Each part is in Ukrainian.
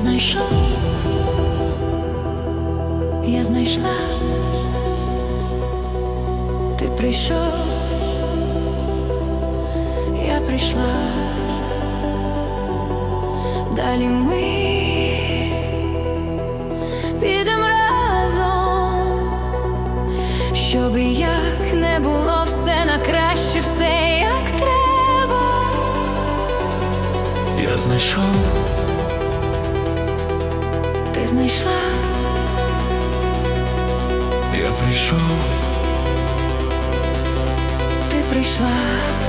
знайшов, я знайшла, ти прийшов, я прийшла, далі ми підемо разом, щоб як не було все на краще, все як треба. Я знайшов. Ти знайшла, я прийшов, ти прийшла.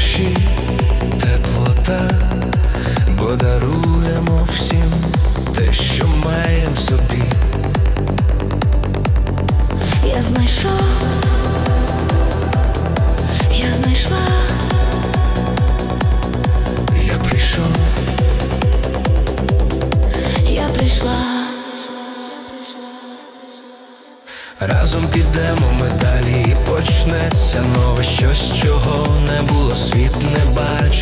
Душі теплота, разом підемо ми далі і почнеться нове. Щось, чого не було, світ не бачив